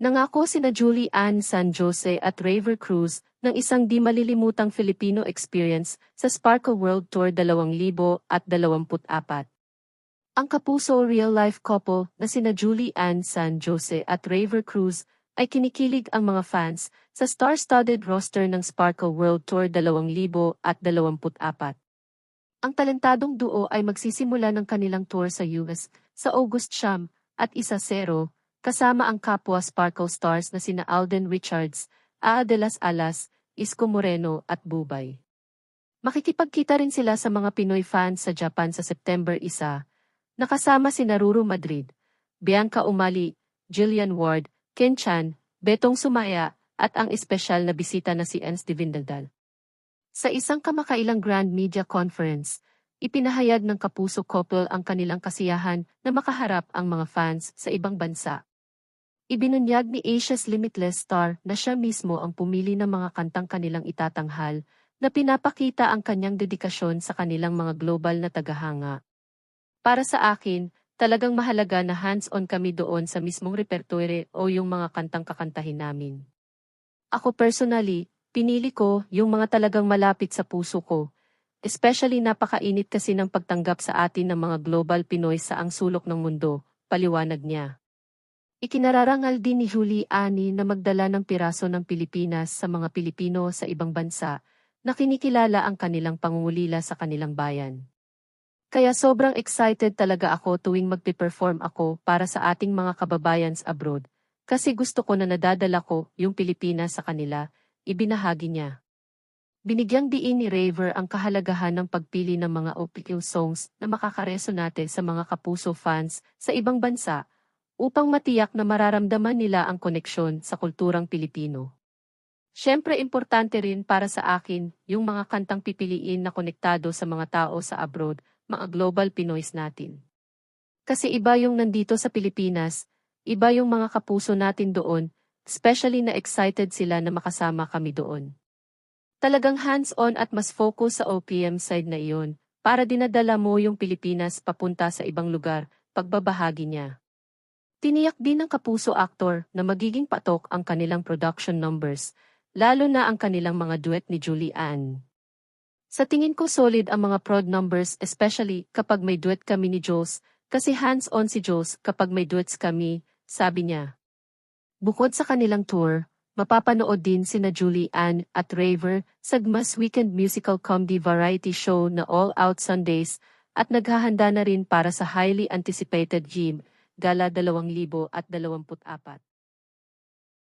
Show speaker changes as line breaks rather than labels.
Nangako sina Julie Ann San Jose at Raver Cruz ng isang di malilimutang Filipino experience sa Sparkle World Tour 2024. Ang kapuso real-life couple na sina Julie Ann San Jose at Raver Cruz ay kinikilig ang mga fans sa star-studded roster ng Sparkle World Tour 2024. Ang talentadong duo ay magsisimula ng kanilang tour sa US sa August Siyam at isa zero kasama ang kapwa Sparkle Stars na sina Alden Richards, A. De Las Alas, Isko Moreno at Bubay. Makikipagkita rin sila sa mga Pinoy fans sa Japan sa September 1, nakasama si Naruro Madrid, Bianca Umali, Jillian Ward, Ken Chan, Betong Sumaya, at ang espesyal na bisita na si Ens Divindaldal. Sa isang kamakailang Grand Media Conference, ipinahayag ng kapuso couple ang kanilang kasiyahan na makaharap ang mga fans sa ibang bansa. Ibinunyag ni Asia's Limitless Star na siya mismo ang pumili ng mga kantang kanilang itatanghal na pinapakita ang kanyang dedikasyon sa kanilang mga global na tagahanga. Para sa akin, talagang mahalaga na hands-on kami doon sa mismong repertoire o yung mga kantang kakantahin namin. Ako personally, pinili ko yung mga talagang malapit sa puso ko, especially napakainit kasi ng pagtanggap sa atin ng mga global Pinoy sa ang sulok ng mundo, paliwanag niya. Ikinararangal din ni Julie Ani na magdala ng piraso ng Pilipinas sa mga Pilipino sa ibang bansa na kinikilala ang kanilang pangungulila sa kanilang bayan. Kaya sobrang excited talaga ako tuwing magpe-perform ako para sa ating mga kababayan sa abroad, kasi gusto ko na nadadala ko yung Pilipinas sa kanila, ibinahagi niya. Binigyang diin ni Raver ang kahalagahan ng pagpili ng mga OPQ songs na makakaresonate sa mga kapuso fans sa ibang bansa upang matiyak na mararamdaman nila ang koneksyon sa kulturang Pilipino. Siyempre importante rin para sa akin yung mga kantang pipiliin na konektado sa mga tao sa abroad, mga global Pinoys natin. Kasi iba yung nandito sa Pilipinas, iba yung mga kapuso natin doon, especially na excited sila na makasama kami doon. Talagang hands-on at mas focus sa OPM side na iyon, para dinadala mo yung Pilipinas papunta sa ibang lugar, pagbabahagi niya. Tiniyak din ng kapuso actor na magiging patok ang kanilang production numbers, lalo na ang kanilang mga duet ni Julie Ann. Sa tingin ko solid ang mga prod numbers especially kapag may duet kami ni Jules, kasi hands-on si Jules kapag may duets kami, sabi niya. Bukod sa kanilang tour, mapapanood din sina Julie Ann at Raver sa Gmas Weekend Musical Comedy Variety Show na All Out Sundays at naghahanda na rin para sa highly anticipated Gym Gala 2024.